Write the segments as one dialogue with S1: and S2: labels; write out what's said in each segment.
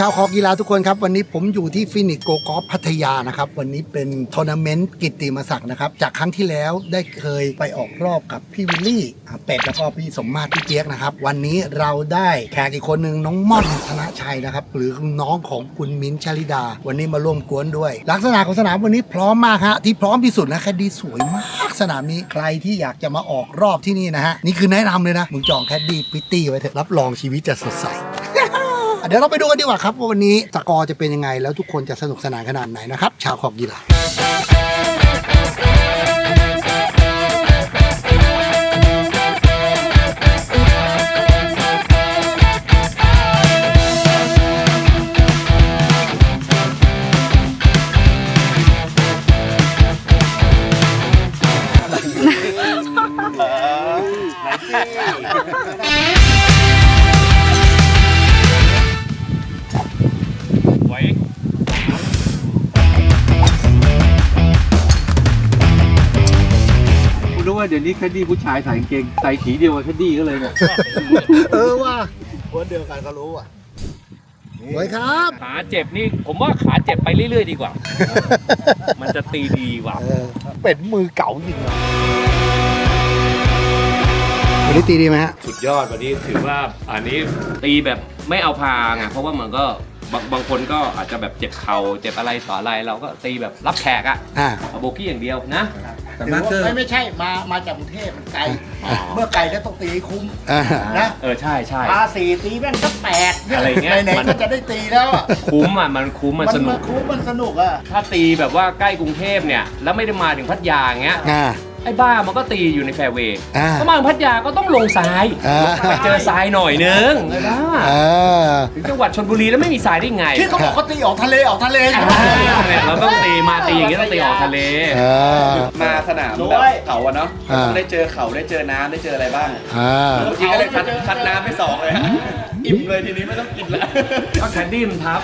S1: ชาวคอกีฬาทุกคนครับ วันนี้ผมอยู่ที่ฟินิกโกกอล์ฟพัทยานะครับ วันนี้เป็นทัวร์นาเมนต์กิตติมศักดิ์นะครับ จากครั้งที่แล้วได้เคยไปออกรอบกับพี่วิลลี่อ่าเป็ดแล้วก็พี่สมมาตรพี่เปียกนะครับ วันนี้เราได้แขกอีกคนหนึ่งน้องม่อนธนชัยนะครับ หรือน้องของคุณมิ้นท์ชลิดา วันนี้มาร่วมกวนด้วย ลักษณะของสนามวันนี้พร้อมมากฮะที่พร้อมที่สุดนะแคดดี้สวยมากสนามนี้ใครที่อยากจะมาออกรอบที่นี่นะฮะนี่คือแนะนำเลยนะมึงจองแคดดี้พิตตี้ไว้เถอะรับรองชีวิตจะสดใส เดี๋ยวเราไปดูกันดีกว่าครับว่าวันนี้สกอร์จะเป็นยังไง แล้วทุกคนจะสนุกสนานขนาดไหนนะครับ ชาวขอบกีฬา
S2: ดี๋ยวนี้แคดดี้ผู้ชายใส่กางเกงใส่สีเดียวกับแคดดี้ก็เลยเนี่ย
S1: เออว่า
S3: คนเดียวกันก็รู้อะ
S1: สวยครับ
S4: ขาเจ็บนี่ผมว่าขาเจ็บไปเรื่อยๆดีกว่า มันจะตีดีกว่า
S1: เออ
S3: เป็นมือเก่าจริงนะ
S1: วันนี้ตีดีไหมฮะ
S4: สุดยอดวันนี้ถือว่าอันนี้ตีแบบไม่เอาพาไงเพราะว่ามันก็บางบางคนก็อาจจะแบบเจ็บเข่าเจ็บอะไรต่ออะไรเราก็ตีแบบรับแขกอะ
S1: อ่า
S4: เอาโบกี้อย่างเดียวนะ
S2: แต่มาร์เกอร์
S3: ไม่ไม่ใช่มามาจากกรุงเทพมันไกล เมื่อไกลแล้วต้องตีให้คุ้ม
S1: อ่า
S3: นะ
S4: เออใช่ใช่
S3: ปาสี่ตีแม่งก็แปด
S4: อะไรเงี้ย
S3: ไหน
S4: มัน
S3: ๆก็จะได้ตีแล้วอะ
S4: คุ้มอะมันคุ้มมันสนุ
S3: มั
S4: ก
S3: คุ้มมันสนุกอะ
S4: ถ้าตีแบบว่าใกล้กรุงเทพเนี่ย แล้วไม่ได้มาถึงพัทยาอย่างเงี้ย
S1: อ่า
S4: ไอ้บ้ามันก็ตีอยู่ในแฟร์เวย์
S1: อ่า
S4: ถ้ามาถึงพัทยาก็ต้องลงทราย
S1: อ่า
S4: ไปเจอทรายหน่อยนึงไอ้บ้า
S1: เออ
S4: ถึงจังหวัดชลบุรีแล้วไม่มีทรายได้ไง
S3: ที่เขาบอกเขาตีออกทะเลออกทะเล
S4: อ่าเนี่ยเราต้องตีมาตีอย่างนี้ต้องตีออกทะเล
S1: เออ
S5: มาสนาม
S3: โด
S5: แบบ
S3: ย
S5: เขาอะเนาะ
S1: อ่า
S5: ต้องได้เจอเขาได้เจอน้ำได้เจออะไรบ้าง
S1: อ่า
S5: เมื่อกี้ก็ได้คัดคัดน้ำไปสองเลยฮะอิ่มเลยทีนี้ไม่ต้องกินแล้ว
S4: ก็แคดดี้มันทับ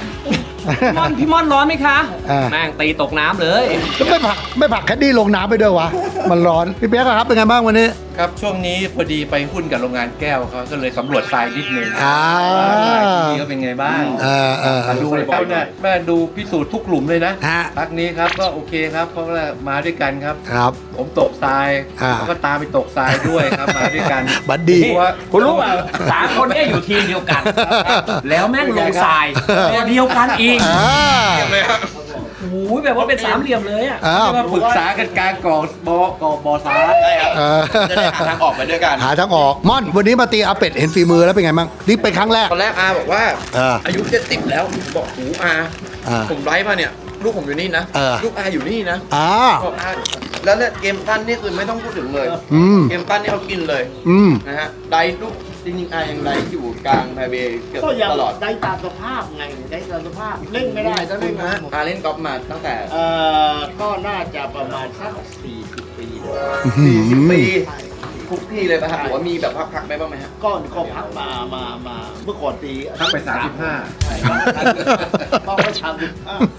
S4: พี่ม่อนพี่ม่อนร้อนไหมคะ
S1: อ่า
S4: แม่งตีตกน้ำเลย
S1: แล้วไม่ผลักไม่ผลักแคดดี้ลงน้ำไปด้วยวะ มันร้อน พี่เปียกอะครับเป็นไงบ้างวันนี้
S2: ครับ ช่วงนี้พอดีไปหุ้นกับโรงงานแก้วเขาก็เลยสำรวจทรายนิดนึง
S1: อ่า
S2: ที่ก็เป็นไงบ้าง
S1: เออเออ
S2: มาดูเลยครับเนี่ยแม่ดูพิสูจน์ทุกกลุ่มเลยนะ
S1: ฮะ
S2: พักนี้ครับก็โอเคครับเพราะว่ามาด้วยกันครับ
S1: ครับ
S2: ผมตกทราย
S1: อ่า
S2: เขาก็ตามไปตกทรายด้วยครับมาด้วยกัน
S1: บัดดี้
S2: เพราะว่า
S4: คุณรู้ป่ะสามคนเนี้อยู่ทีมเดียวกัน แล้วแม่งลงทรายตัวเดียวกันอีก
S1: อ่า
S4: โอ้ยแบบว่าเป็นสามเหลี่ยมเลยอะ
S1: อ้าว
S2: มาปรึกษากันกลางกองบอกอบอทราย
S5: ได้ครับ
S1: เออ
S5: จะได้หาทางออกไปด้วยกัน
S1: หาทางออกม่อนวันนี้มาตีอาเป็ดเห็นฝีมือแล้วเป็นไงบ้างนี่เป็นครั้งแรก
S5: ตอนแรกอาบอกว่า
S1: เออ
S5: อายุเจ็ดสิบแล้วบอกหูอา
S1: อ่า
S5: ผมไลฟ์มาเนี่ย ลูกผมอยู่นี่นะ
S1: เออ
S5: ลูกอาอยู่นี่นะ
S1: อ่า
S5: บอกอาแล้วเนี่ยเกมปั้นนี่คือไม่ต้องพูดถึงเลย
S1: อืม
S5: เกมปั้นนี่เขากินเลย
S1: อืม
S5: นะฮะไดฟ์ลูก จริงๆอายังไดฟ์อยู่กลางไฮเวย์เกือบ
S3: ก็ยัง
S5: ตลอด
S3: ได้ตามสภาพไงได้ตามสภาพเล่นไม่ได้ถ้า
S5: คุ
S3: เล่
S5: ณ
S3: น
S5: นะ
S3: นะ
S5: อาเล่นกอล์ฟมาตั้งแต่
S3: เอ่อก็น่าจะประมาณสักสี่สิบปีเลย
S5: 40 ปี ทุกที่เลยป่ะฮะหรือว่ามีแบบพักๆไปบ้างไหมฮะ
S3: ก็ก็พักมามามาเมื่อก่อนตี
S2: ทักไป 35
S3: ใช่ต้องไปท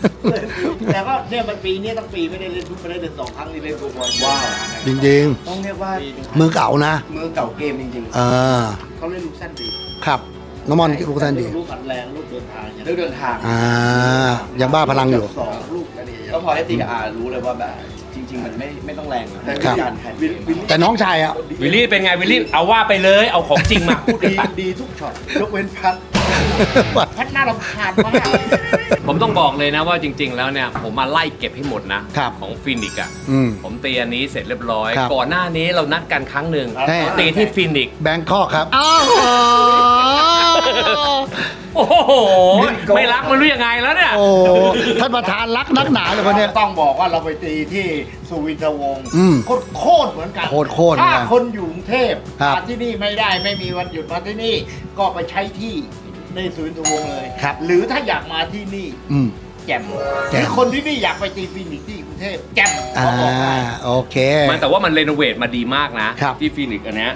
S3: ำแต่ก็เนี่ยมันปีเนี้ยทั้งปีไม่ได้เล่นทุกไม่ได้เล่นสองครั้งนี่เล่นทุกวันว้าว
S1: จริง
S5: ต้องเรียกว่า
S1: ๆมือเก่านะ
S5: มือเก่าเกมจริง
S1: เออ
S5: ๆเขาเล่นลูกสั้นดี
S1: ครับน้องมอนลูกท่านดี
S3: ลูกขัดแรงลูกเดินทางอย่าง
S5: เลือกเดินทาง
S1: อ่ายังบ้าพลังอยู่
S3: สองลูกอันนี้
S5: ก็พอได้ตีกับอารู้เลยว่าแบบจ ริงๆมันไม่ไม่ต้องแรงนะแต่
S1: ครับ
S5: การแทนเกม
S1: แต่น้องชายอะ
S4: วิลลี่เป็นไงวิลลี่เอาว่าไปเลยเอาของจริงมาพูดกัน
S3: ดี
S4: ไป
S3: ดีทุกช็อตยกเว้นพัด พัดหน้ารำคาญมาก
S4: ผมต้องบอกเลยนะว่าจริง ๆ แล้วเนี่ย ผมมาไล่เก็บให้หมดนะ ครับของฟินิกส์อะ
S1: อืม
S4: ผมตีอันนี้เสร็จเรียบร้อย
S1: ครับ
S4: ก่อนหน้านี้เรานัดกันครั้งหนึ่ง
S1: ให้
S4: ตีที่ฟินิกส์
S1: แบงคอกครับ อ้าว
S4: โอ้โห ไม่รักมันรู้ยังไงแล้วเนี่ย
S1: โอ้ท่านประธานรักนักหนาเลยคนเนี้ย
S3: ต้องบอกว่าเราไปตีที่สุวินทวงศ์
S1: อืม
S3: โคตรโคตรเหมือนกัน
S1: โคตรโคตรเหมือน
S3: ถ้า
S1: กัน
S3: คนอยู่กรุงเทพ
S1: ครับ
S3: มาที่นี่ไม่ได้ไม่มีวันหยุดมาที่นี่ก็ไปใช้ที่ ในสุวินทวงศ์เลย
S1: ครับ
S3: หรือถ้าอยากมาที่นี่
S1: อืม
S3: แจ่ม
S1: แจ่ม
S3: หรือคนที่นี่อยากไปตีฟินิกซ์ที่กรุงเทพแจ่ม
S1: อ่า
S3: เขาบอกได้
S1: โอเค
S4: มันแต่ว่ามันเรโนเวทมาดีมากนะครับ ที่ฟินิกส์อันเนี้ย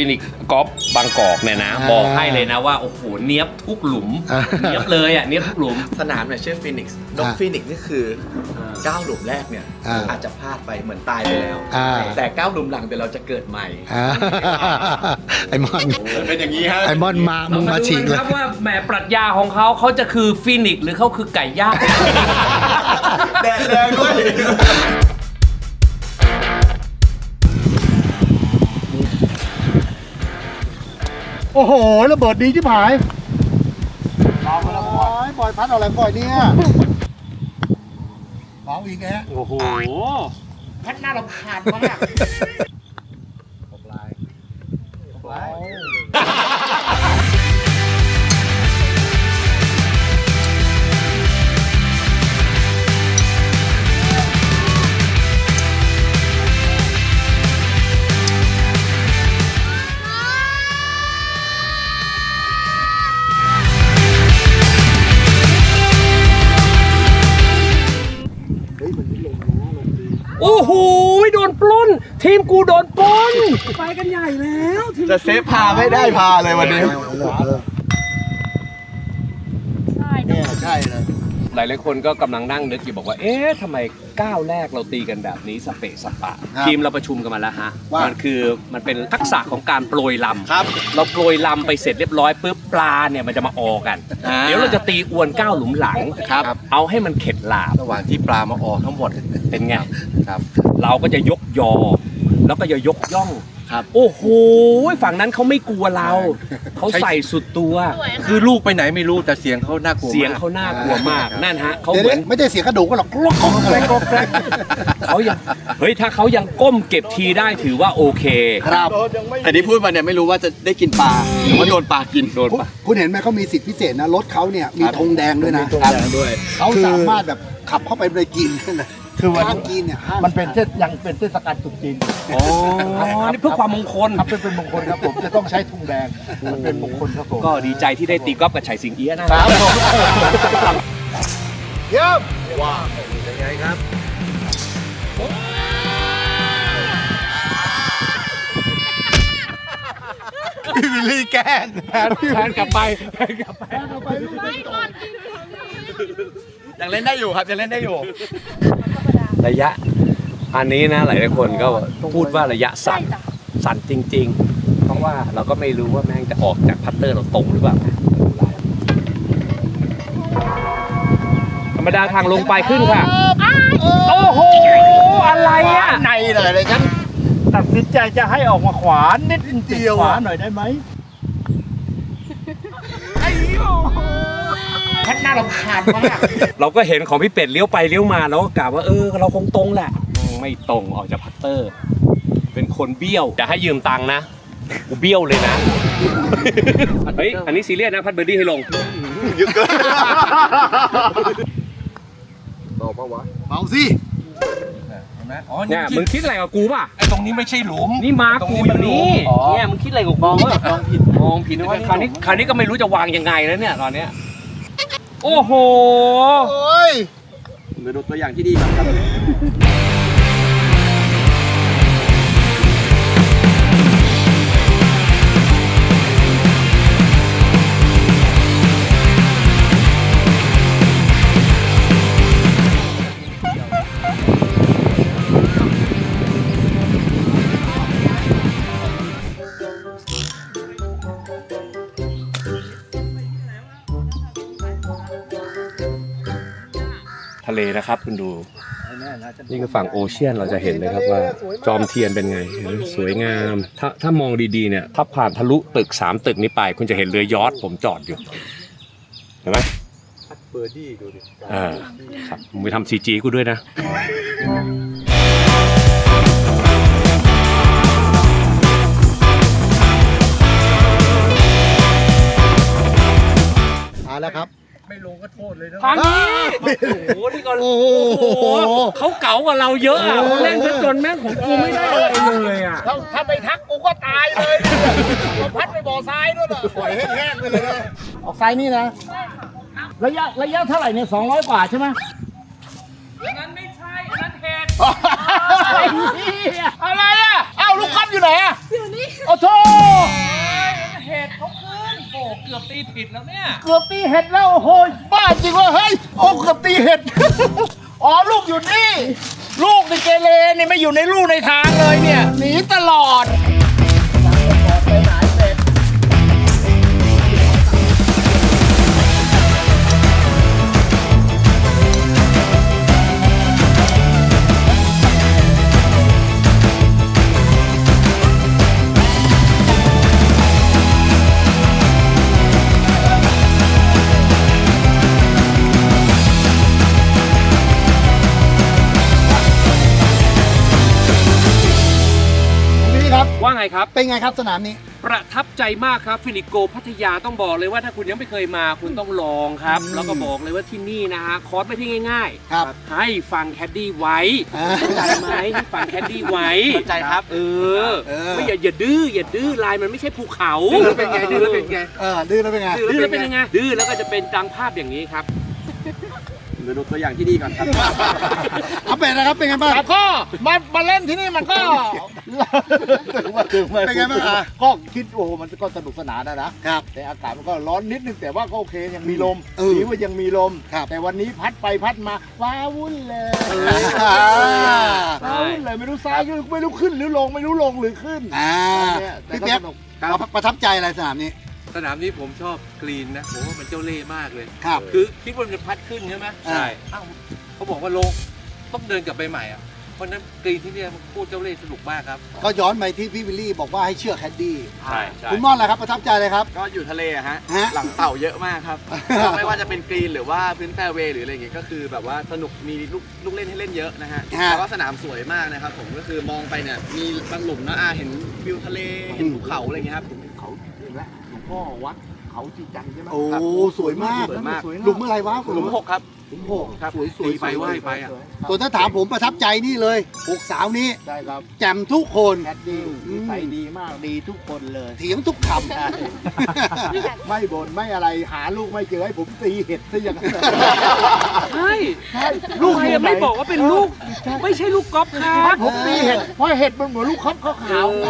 S4: ฟิฟินิกส์กอล์ฟบางกอกเนี่ยนะ
S1: อ่า
S4: บอกให้เลยนะว่า โอ้โห เนี้ยบทุกหลุม
S1: อ่า
S4: เนี้ยบเลยอะ เนี้ยบทุกหลุม
S5: สนามเนี่ยชื่อฟินิกซ์นก
S1: อ่า
S5: ฟินิกซ์นี่คือเก้าหลุมแรกเนี่ย
S1: อ่า
S5: อาจจะพลาดไปเหมือนตายไปแล้ว
S1: อ่า
S5: แต่เก้าหลุมหลังเดี๋ยวเราจะเกิดใหม่
S1: อ่าไอมอน
S5: เป็นอย่างนี้ฮะ
S1: ไอมอนมามึงมาฉีก
S4: ดู
S1: เลย
S4: ครับว่าแหมปรัชญาของเขาเขาจะคือฟินิกส์หรือเขาคือไก่ย่าง
S5: แดดแรงด้วย
S1: โอ้โหระเบิดดีที่ผายปล่อยปล่อยพัดเอาอะไรปล่อยเนี่ยเบาอีกแก
S4: โอ้โห
S6: พัดหน้ารำคาญมาก
S4: ทีมกูโดนปล้นไปกันใหญ่แล้วทีม
S5: จะเซฟพาไม่ได้พาเลยวันนี้
S1: เนี่ยใช่เลย
S4: หลายหลายๆคนก็กำลังนั่งนึกอยู่บอกว่า เอ๊ะทำไมก้าวแรกเราตีกันแบบนี้สเปะสปะ
S1: ครับ
S4: ทีมเราประชุมกันมาแล้วฮะ
S1: ว่ามั
S4: มันคือมันเป็นทักษะของการโปรยลำ
S5: ครับ
S4: เราโปรยลำไปเสร็จเรียบร้อยปุ๊บปลาเนี่ยมันจะมาออกัน
S5: อ่า
S4: เดี๋ยวเราจะตีอวนก้าวหลุมหลัง
S5: ครับ
S4: เอาให้มันเข็ดหลาบ
S2: ระหว่างที่ปลามาออกทั้งหมด
S4: เป็นไง
S2: ครับ
S4: เราก็จะยกยอ แล้วก็จะยกย่อง
S5: ครับ
S4: โอ้โหฝั่งนั้นเขาไม่กลัวเรา เขาใส่สุดตัว
S2: คือลูกไปไหนไม่รู้แต่เสียงเขาน่ากลัวมาก
S4: เสียงเขาน่ากลัวมากนั่นฮะเขา
S1: เดี๋ยว
S4: เหมือน
S1: ๆไม่ได้เสียงกระดูกก็หรอกกรอกกรอกอะไรกรอกแกรก
S4: เขายังเฮ้ยถ้าเขายังก้มเก็บทีได้ถือว่าโอเค
S1: ครับ
S5: แต่ที่พูดมาเนี่ยไม่รู้ว่าจะได้กินปลาหรือว่าโดนปลากินโดน
S1: คุณ
S5: ปลา
S1: คุณเห็นไหมเขามีสิทธิพิเศษนะรถเขาเนี่ยมีธงแดงด้วยนะ
S5: ด้วย
S1: เขาสามารถแบบขับเข้าไปในกินเลย
S3: คือวัน
S1: ห้ามกินเนี่ยห้าม
S3: มันเป็นเทศยังเป็นเทศกาลตรุษจีน
S4: อ๋อนี่เพื่อความมงคล
S3: ครับเป็นเป็นมงคลครับผมจะต้องใช้ธงแดงมันเป็นมงคลครับผม
S4: ก็ดีใจที่ได้ตีกอล์ฟกับชัยสิงเอี้ยนะ ครับ
S3: ผม
S1: เยี่ยม
S5: พี่วิลลี่แกล้ง
S4: แพนกลับไปแพนกลับไป
S5: ยังเล่นได้อยู่ครับยังเล่นได้อยู่
S4: ระยะ อันนี้นะหลายๆคนก็พูดว่าระยะสั่นสั่นจริง ๆ เพราะว่าเราก็ไม่รู้ว่าแม่งจะออกจากพัตเตอร์เราตรงหรือเปล่าธรรมดาทางลงไปขึ้นค่ะ โอ้โห อะไรอะ
S3: ในเลยเลยฉันตัดสินใจจะให้ออกมาขวานิดเดียวขวาหน่อยได้ไหม
S6: พัดหน้ารำคาญมาก
S4: เราก็เห็นของพี่เป็ดเลี้ยวไปเลี้ยวมาเราก็กะว่าเออเราคงตรงแหละ ไม่ตรงออกจากพัตเตอร์ เป็นคนเบี้ยวจะให้ยืมตังค์นะกูเบี้ยวเลยนะ เฮ้ย อันนี้ซีเรียสนะ พัดเบอร์ดี้ให้ลง
S1: เบาสิ
S2: เห็นไหมอ๋อ
S4: เนี่ยมึงคิดอะไรกับกูป่ะ
S2: ไอ้ตรงนี้ไม่ใช่หลุม
S4: นี่มา
S2: ตรง
S4: กู
S2: นี้
S4: อ
S2: มัน
S4: ยู่นี่
S2: อ๋อ
S4: เนี่ยมึงคิดอะไรกับกูมองผิดมองผิดว่าคราวนี้คราวนี้ก็ไม่รู้จะวางยังไงแล้วเนี่ยตอนเนี้ย โอ้โห
S1: โอ้ย
S5: ผมจะดูตัวอย่างที่ดีครับ
S4: เลนะครับคุณดู นี่คือฝั่งโอเชียนเราจะเห็นเลยครับว่าจอมเทียนเป็นไงเห็นไหมสวยงาม ถ้าถ้ามองดีๆเนี่ยถ้าผ่านทะลุตึก3ตึกนี้ไป คุณจะเห็นเรือยอชต์ผมจอดอยู่เห็นไหมเบอร์ดี้ดูดิเออครับมึงไปทำซีจีกูด้วยนะ
S1: มาแล้วครับ
S4: ทางนี้โอ้โหนี่ก็
S1: โอ้
S4: โอ้
S1: โห
S4: โหเขาเก๋ากว่าเราเยอะอะเขาเล่นซะจนแม่งของกูไม่ได้อะไรเลยอะ
S6: ถ้าถ้าไม่ทักกูก็ตายเลยเราพัดไปบ่อทรายด้วยเหรอ
S1: ปล่อยให้แห้งไปเลยนะ
S3: ออกซ้ายนี่นะ ระยะระยะเท่าไหร่เนี่ยสองร้อยกว่าใช่ไหม
S4: อันนั้นไม่ใช่อันนั้นเหตุ
S3: อะไรอะเอ้าลูกก๊อฟอยู่ไหนอะ
S4: ผิดแล้วเนี่ย
S3: เกือบตีเห็ดแล้วโอ้โหบ้าจริงว่าเฮ้ยโอ้เกือบตีเห็ด อ๋อลูกอยู่นี่ ลูกในเกเรนี่ไม่อยู่ในลูกในทางเลยเนี่ยหนีตลอด
S1: เป็นไงครับสนามนี้
S4: ประทับใจมากครับฟินิโกพัทยาต้องบอกเลยว่าถ้าคุณยังไม่เคยมาคุณต้องลองครับ
S1: อืม
S4: แล้วก็บอกเลยว่าที่นี่นะฮะคอร์สไม่ที่ง่าย
S1: ครับ
S4: ๆให้ฟังแคดดี้ไว้
S1: อ่า
S4: เข้าใจไหมให้ฟังแคดดี้ไว้
S5: เข้าใจครับ
S4: เออ
S1: เออ
S4: ไม่อย่าอย่าดื้ออย่าดื้อลายมันไม่ใช่ภูเขา
S5: ดื้อแล้วเป็นไงดื้อแล้วเป็นไง
S1: เออดื้อแล้วเป็นไง
S4: ดื้อแล้วเป็นยังไงดื้อแล้วก็จะเป็นดังภาพอย่างนี้ครับ
S5: เดี๋ยวดูตัวอย่างที่ดีก่อนครับ
S1: เอาเป็ดนะครับเป็นไงบ้าง
S3: แต่ก็มามาเล่นที่นี่มันก็ถึงว่าถึงว่า
S1: เป็นไงบ้างอะ
S3: ก็คิดโอ้โหมันก็สนุกสนานนะนะครับ แต่อากาศมันก็ร้อนนิดนึงแต่ว่าก็โอเคยังมีลม
S1: เออ
S3: ถือว่ายังมีลม
S1: ครับ
S3: แต่วันนี้พัดไปพัดมาว้าวุ่นเลย
S1: อ่า
S3: ว้าวุ่นเลยไม่รู้ซ้ายไม่รู้ขึ้นหรือลงไม่รู้ลงหรือขึ้น
S1: อ่า
S3: เนี่ยแต่
S1: พี่
S3: ก็
S1: เปี๊ยก
S3: สนุก
S1: ประทับใจอะไรสนามนี้
S2: สนามนี้ผมชอบกรีนนะผมว่ามันเจ้าเล่ห์มากเลย
S1: ครับ
S2: คือคิดว่ามันจะพัดขึ้นใช่ไหม
S1: ใช่
S2: อ้าวเขาบอกว่าลงต้องเดินกลับไปใหม่อะ เพราะฉะนั้นกรีนที่เนี่ยมันพูดเจ้าเล่ห์สนุกมากครับ
S1: ก็ย้อนไปที่พี่วิลลี่บอกว่าให้เชื่อแคดดี้
S4: ใช่ใช่
S1: คุณม่อนอะไรครับ ประทับใจเลยครับ
S5: ก็อยู่ทะเลอะฮะ
S1: ฮะ
S5: หลังเต่าเยอะมากครับ ไม่ว่าจะเป็นกรีนหรือว่าพื้นแฟร์เวย์หรืออะไรอย่างเงี้ยก็คือแบบว่าสนุกมีลูกลูกเล่นให้เล่นเยอะนะฮะ
S1: ฮะ
S5: แล้วก็สนามสวยมากนะครับผมก็คือมองไปเนี่ยมีบางหลุมนะอาเห็นวิวทะเลเห็นภูเขาอะไรอย่างเงี้ยครับ
S3: เขาเห็นแล้วหลวงพ่อวัดเขาจีจังใช่ไหม
S1: โอ้
S3: ครับ
S1: สวยมาก
S5: สวยมาก
S1: หลุมอะไรวะ
S5: หลุมหกครับ
S1: หลุมหก
S5: ครับ
S1: สวยสวย
S2: ตีไปไหว้ไปอะ
S1: ส่วนถ้าถามผมประทับใจนี่เลยหกสาวนี้
S3: ใช่ครับ
S1: แจ่มทุกคน
S3: แคดดี้
S1: อืม
S3: ใส่ดีมากดีทุกคนเลย
S1: เถียงทุกค
S3: ใช่ำไม่บ่นไม่อะไรหาลูกไม่เจอให้ผมตีเห็ดซะอย่างนั้น
S4: ใช่
S3: ใช่
S4: ลูก
S3: อ
S4: ใคร
S3: ยู่หน
S4: ไม่บอกว่าเป็นลูก ไม่ใช่ลูกก๊อฟครั
S3: ให้
S4: บ
S3: ผมตีเห็ดเพราะเห็ดมันเหมือนลูกครับขาวๆไง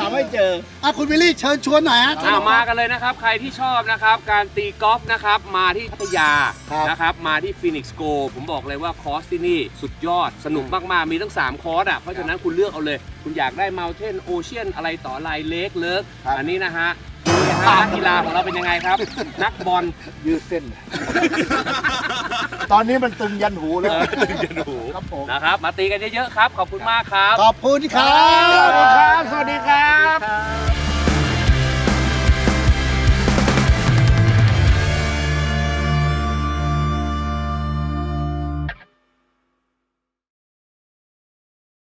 S3: หาไม่เจอ
S1: อะคุณวิลลี่เชิญชวนหน่อยฮะ
S4: อ่ามากันเลยนะครับ ใครที่ชอบนะครับ การตีกอล์ฟนะครับ มาที่พัทยา
S1: ครับ
S4: นะครับ มาที่ฟีนิกซ์โกผมบอกเลยว่าคอร์สที่นี่สุดยอดสนุกมากๆ มีทั้ง 3 คอร์สอะ เพราะฉะนั้นคุณเลือกเอาเลย คุณอยากได้ Mountain Ocean อะไรต่ออะไรเล็กเลิกอันนี้นะฮะนี่ฮะนักกีฬาของเราเป็นยังไงครับ นักบอล
S3: ยืดเส้น ตอนนี้มันตึงยันหูแล้ว
S4: ตึงยันหู
S3: ครับผม
S4: นะครับ มาตีกันเยอะๆครับ ขอบคุณมากครับ
S1: ขอบคุณครั
S3: ขอบคุณครับบ